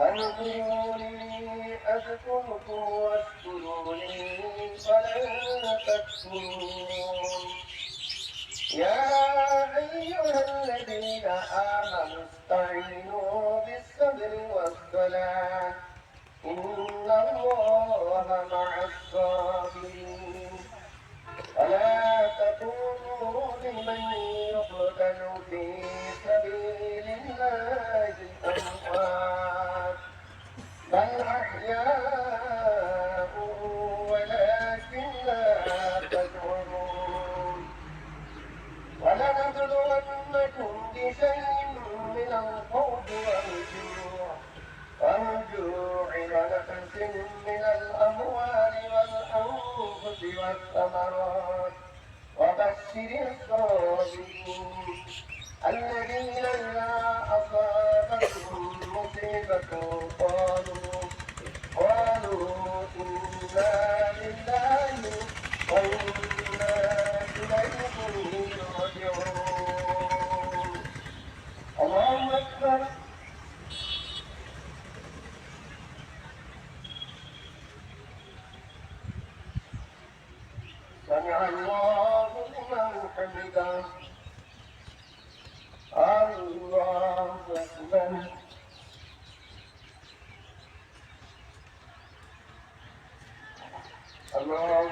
فاذكروني أذكركم واشكروني فلا تكفرون يا من الأموال والأنفس والثمرات. وبشر الصابرين الذين إذا أصابتهم مصيبة قالوا قالوا إنا لله وإنا إليه راجعون الله أكبر سمع الله لمن حمده الله أكبر الله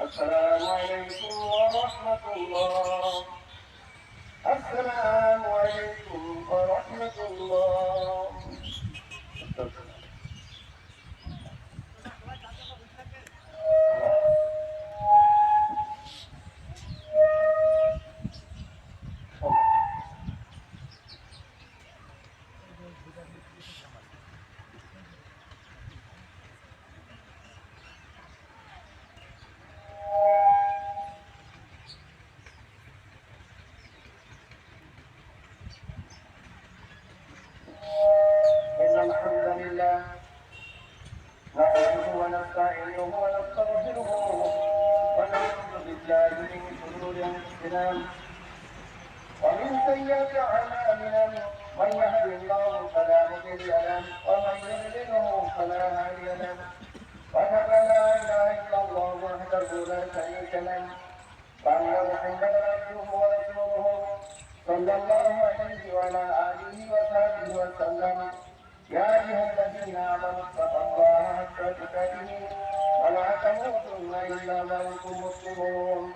السلام عليكم ورحمة ونستعينه ونستغفره ونعوذ بالله من شرور انفسنا ومن سيئات اعمالنا من يهد الله فلا مضل له ومن يضلله فلا هادي له واشهد ان لا اله الا الله وحده لا شريك له وان محمدا عبده ورسوله صلى الله عليه وعلى اله وصحبه وسلم يا أيها الذين آمنوا اتقوا الله حق تقاته ولا تموتن إلا وأنتم مسلمون.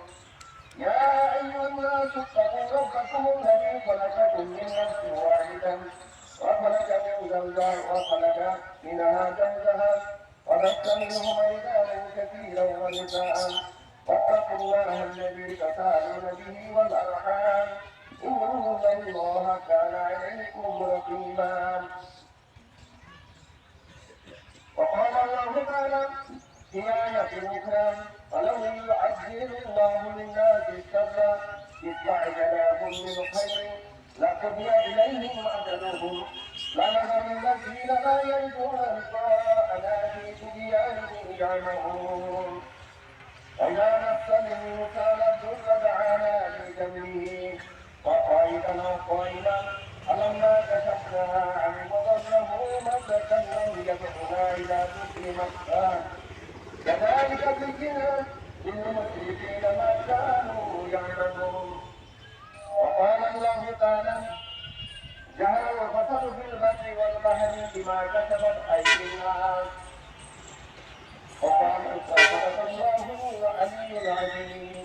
يا أيها الناس اتقوا ربكم الذي خلقكم من نفس واحدة وخلق من زوجها وخلق منها زوجها وبث منهما رجالا كثيرا ونساء. واتقوا الله الذي تساءلون به والأرحام إن الله كان عليكم رقيبا وقال الله تعالى في آية ولو يعجل الله للناس الشر استعجلهم من خير لقضي إليهم أجلهم. لنذر الذين لا يرجون لقاءنا في طغيانهم يعمهون. وإذا مس الإنسان الضر دعانا لجنبه وقائدنا قائلا ألما كشفنا عنه ضره مدة لم يدعنا إلى كذلك زينا للمشركين ما كانوا يعملون وقال الله تعالى جهل الفساد في البر والبحر بما كسبت أيدي الناس وقال صدق الله العلي العظيم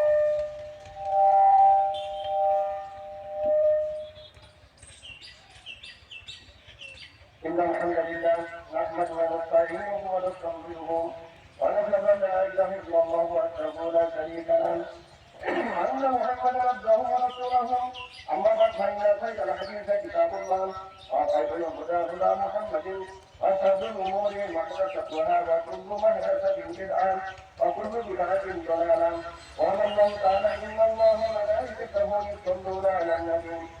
إن الحمد لله نحمده ونستعينه ونستغفره ونشهد أن لا إله إلا الله وحده لا شريك له وأن محمدا عبده ورسوله أما بعد فإن خير الحديث كتاب الله وخير الهدى هدى محمد وشر الأمور محدثتها وكل محدثة بدعة وكل بدعة ضلالة ومن الله تعالى إن الله وملائكته يصلون على النبي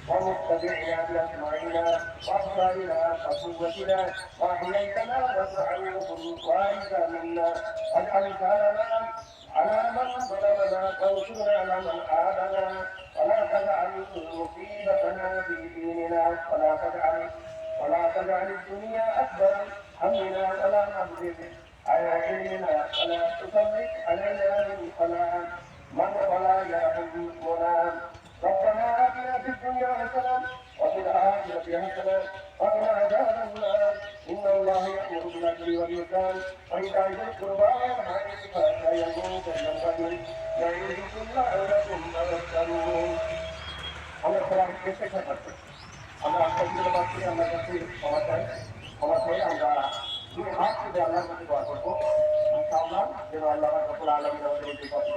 ومتبعنا اجمعين واغفرنا وقوتنا. وأحييتنا وتعوض وارث منا. واجعل ثارنا على من ظلمنا وانصرنا على من ولا تجعل مصيبتنا في ديننا. ولا تجعل ولا تجعل الدنيا أكبر همنا. ولا مبلغ علمنا ولا تسلط علينا من فلا من فلا يرحمنا ربنا آتنا في الدنيا حسنة وفي الآخرة حسنة وقنا عذاب النار إن الله يأمر بالعدل والإحسان وإيتاء ذي القربى وينهى عن الفحشاء والمنكر والبغي يعظكم لعلكم تذكرون আমরা সবাই চেষ্টা করছি আমরা আত্মীয় পাচ্ছি আমরা কাছে ক্ষমা চাই ক্ষমা চাই আমরা দুই হাত থেকে আল্লাহর কাছে দোয়া করবো ইনশাআল্লাহ যেন আল্লাহ রব্বুল আলামিন আমাদের এই পথে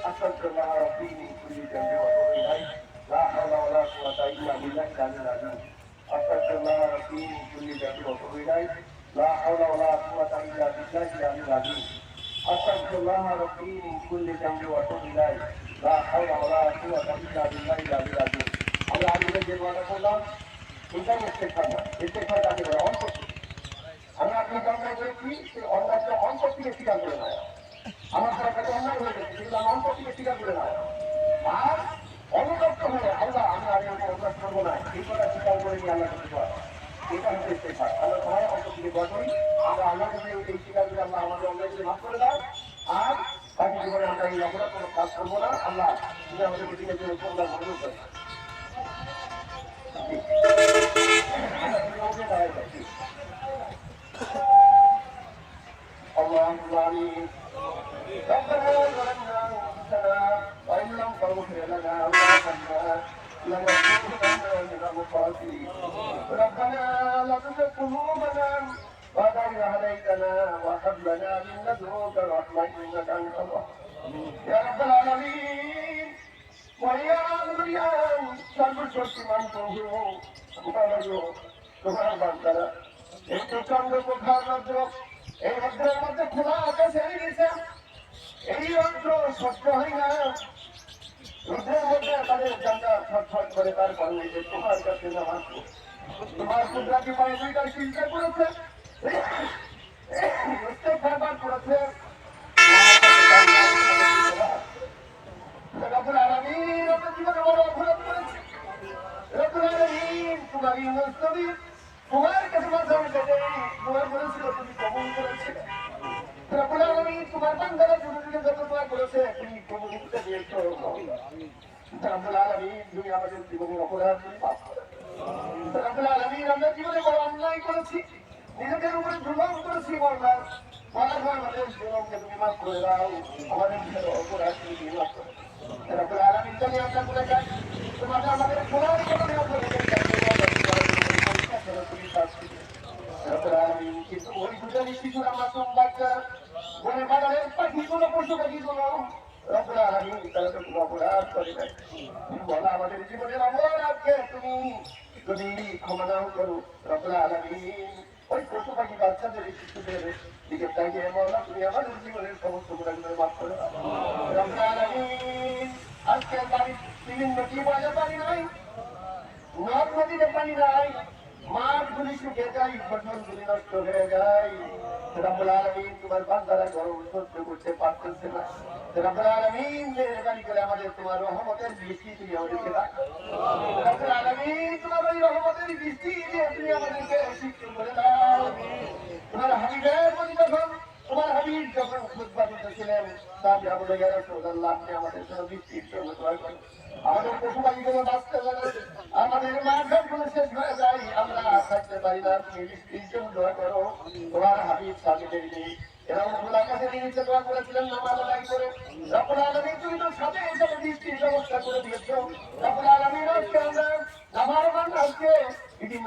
أسألك الله ربي من كل ذنب وأتوب إليك لا حول ولا قوة إلا بالله العلي العظيم أسألك الله ربي من كل ذنب وأتوب إليك لا حول ولا قوة إلا بالله العلي العظيم أسألك الله ربي من كل ذنب وأتوب إليك لا حول ولا قوة إلا بالله العلي العظيم আমরা আলুকে যে কথা বললাম এটা ইস্তেকফার না ইস্তেকফার কাকে বলে অন্তর আমরা আপনার কামনা করেছি সেই অন্যান্য অন্তর থেকে স্বীকার করে নেয় আমার দ্বারা কত অন্যায় হয়ে গেছে সেগুলো আমার অন্তর থেকে স্বীকার করে নাও। আর অনুতপ্ত হয়ে আল্লাহ, আমি আর আমি অনুরোধ করব না, এই কথা স্বীকার করে নিয়ে আল্লাহ করতে পারব এটা হচ্ছে স্বীকার আল্লাহ সবাই অন্তর থেকে গঠন আমরা আল্লাহ করে এই স্বীকার করে আল্লাহ আমাদের অন্যায়কে মাফ করে দাও। আর বাকি জীবনে আমরা এই অপরাধ কোনো কাজ করব না, আল্লাহ তুমি আমাদের পৃথিবীর জন্য তোমরা ভালো করো। Thank you. ربنا ظلمنا أنفسنا وإن لم تغفر لنا وترحمنا لنكونن من الخاسرين ربنا لا تزغ قلوبنا بعد إذ هديتنا وهب لنا من لدنك رحمة إنك أنت الوهاب يا رب العالمين ويا مريم সর্বশক্তিমান প্রভু তোমার বান্দারা একটু চন্দ্র কোথার রাজ্য এই রন্ধ্রের মধ্যে খোলা আকাশ হয়ে গেছে এই রন্ধ্র সহ্য হয় না। রুদ্রের মধ্যে তাদের জানলা ছটফট করে তার কারণে যে, তোমার কাছে নামাজ তোমার কুদরাতি পায়ে দুইটা চিন্তা করেছে। আমার তোমার কাছে তুমি কবুল করেছিলে। রব্বুল আলামিন তোমার বান্দারা যুগে যুগে যত দোয়া করেছে তুমি করতে দিয়েছ রব্বুল আলামিন তুমি আমাদের জীবনের অপরাধ তুমি দাও। রব্বুল আলামিন আমরা জীবনে বড় অন্যায় করেছি, নিজেদের উপরে জুলুম করেছি বললাম করে আমরা যাই তোমাকে আমাদের খোলার কারণে অপরাধ তুমি শাস্তি দিও। রব্বুল আলামিন কিন্তু ওই দুজনই শিশুরা মাসুম বাচ্চা বনে বাজারের পাখিগুলো পশু পাখিগুলো রব্বুল আলামিন তারা তো কোনো অপরাধ করে নাই বলা আমাদের জীবনের অপরাধকে তুমি যদি ক্ষমা নাও করো রব্বুল আলামিন ওই পশু পাখি বাচ্চাদের শিশুদের দিকে তাকিয়ে বলা তুমি আমাদের জীবনের সমস্ত গুণাগুলো মাফ করে দাও রব্বুল আলামিন আজকে বাড়ি বিভিন্ন কি বাজে পারি নাই নদ নদীতে পানি নাই মাঠগুলি শুকে যায় ফসলগুলি নষ্ট হয়ে যায়। আমাদের তোমার রহমতের বৃষ্টি তুমি আমাদেরকে দাও। রব্বুল তোমার ওই রহমতের বৃষ্টি দিয়ে তুমি আমাদেরকে শিক্ষা করে দাও তোমার হাবিবের প্রতি যখন তোমার হাবিব যখন খুতবা দিতেছিলেন তার বলে গেল রাসূলুল্লাহ আমাদের জন্য বৃষ্টির করেন আমাদের পশু পাখিগুলো বাঁচতে পারে আমাদের মাঠঘাটগুলো শেষ হয়ে যায়। আমরা থাকতে পারি না। তুমি জন্য দোয়া করো। তোমার হাবিব স্বামীদের নিয়ে এরা আকাশের নিচে দোয়া করেছিলেন না ভালো করে রব্বুল আলামিন তুমি তো সাথে সাথে বৃষ্টির ব্যবস্থা করে দিয়েছ রব্বুল আলামিন আজকে আমরা আমার মান আজকে বিভিন্ন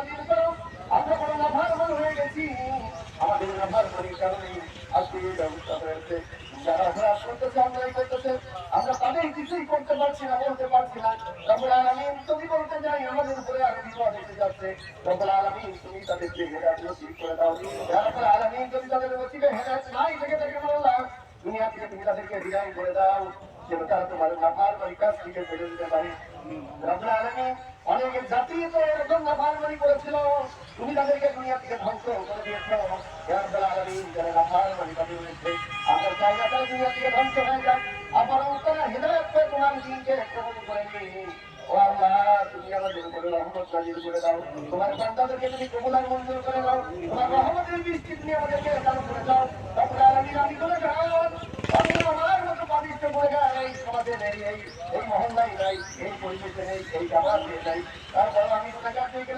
পারছি না অনেক জাতি তো এরকম নাফারমানি করেছিল। তুমি তাদেরকে দুনিয়া থেকে ধ্বংস করে দিয়েছ। ইয়া রব্বুল করে রয়েছে আমরা তারা দুনিয়া থেকে ধ্বংস হয়ে যাক। আবার তোমার দিনকে কবুল করে নিই। ও করে দাও। তোমার করে দাও। রব্বুল আলামিন, আমি করে আমার এই সমাজে নেই, এই এই নাই, এই পরিবেশে নেই নেই। তারপর আমি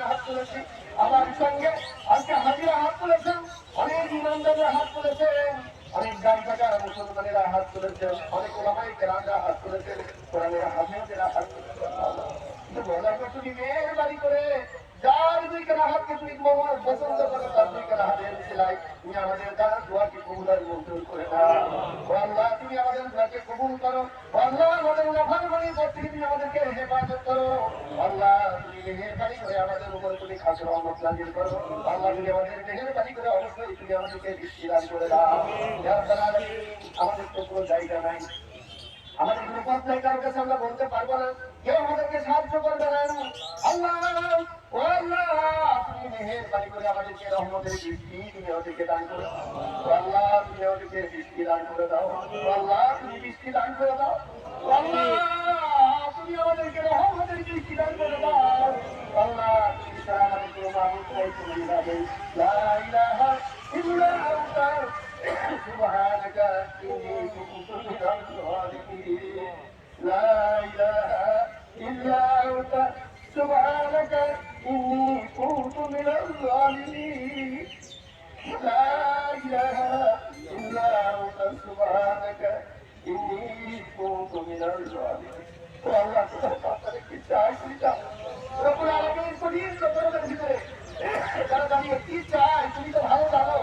হাত তুলেছি। আমার সঙ্গে আজকে হাজিরা হাত তুলেছেন, অনেক ইমানদাররা হাত তুলেছেন। অনেক গান থাকার মুসলমানেরা হাত তুলেছে, অনেক ওলামাই কেরামরা হাত তুলেছে, কোরআনের হাফিজেরা হাত তুলেছে। কিন্তু বলা মেয়ের মেহরবানি করে যার দুই কেনা হাতকে তুমি মোহাম্মদ পছন্দ করো, তার হাতের তুমি আমাদের করে আল্লাহ, তুমি আমাদের দোয়াকে কবুল করো। তুমি আমাদেরকে হেফাজত করো। আল্লাহ করে আমাদের উপর তুমি খাস রহমত করো। আল্লাহ, তুমি করে আমাদেরকে করে আমাদের কোনো জায়গা নাই। আমাদের কোনো পথ নাই কারোর কাছে আমরা বলতে পারব না। কেউ আমাদেরকে সাহায্য করবে না। আল্লাহ, ও তুমি মেহেরবানি করে আমাদেরকে রহমতের বৃষ্টি তুমি ওদেরকে দান করে দাও। দাও আল্লাহ, তুমি বৃষ্টি দান করে দাও। আল্লাহ, তুমি করে দাও। আল্লাহ, তুমি সারা আমাদেরকে মাহমুদ তাই إلا أنت سبحانك إني كنت من الظالمين لا إله إلا أنت سبحانك إني كنت من الظالمين والله তোমার কি চাই তুমি চাও রব্বুল আলামিন করিম জগতের ভিতরে যারা দাঁড়িয়ে কি চাই তুমি তো ভালো জানো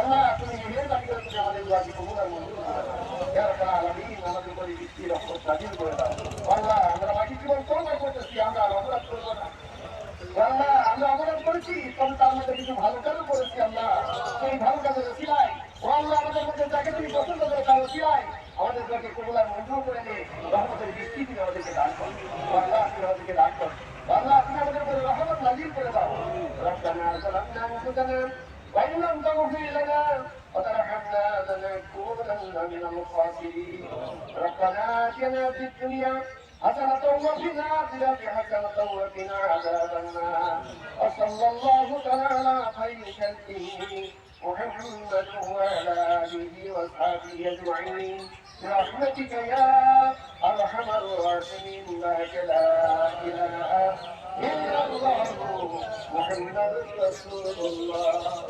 আল্লাহ তুমি নিজের দাবি করে তুমি আমাদের দোয়াকে কবুল আর মঞ্জুর করে দাও ইয়া রাব্বাল আলামিন আমাদের উপরে বৃষ্টি রহমত নাজিল করে দাও আল্লাহ আমরা বাকি জীবন তওবা করতেছি আমরা আর অপরাধ করবো না আল্লাহ আমরা অপরাধ করেছি তবে তার মধ্যে কিছু ভালো কাজও করেছি আল্লাহ সেই ভালো কাজের সিলাই ও আল্লাহ আমাদের মধ্যে যাকে তুমি পছন্দ করে তার সিলাই আমাদের দোয়াকে কবুল আর মঞ্জুর করে নিয়ে রহমতের বৃষ্টি তুমি আমাদেরকে দান করো ও আল্লাহ তুমি আমাদেরকে দান করো আল্লাহ তুমি আমাদের উপরে রহমত নাজিল করে দাও ربنا ظلمنا انفسنا وان لم تغفر لنا وترحمنا لنكونن من الخاسرين ربنا اتنا في الدنيا حسنة وفي الآخرة حسنة وقنا عذاب النار. وصلى الله تعالى على خير خلقه محمد وعلى آله وأصحابه أجمعين. برحمتك يا أرحم الراحمين لا إله إلا الله محمد رسول الله.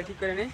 এটা ঠিক করে নেই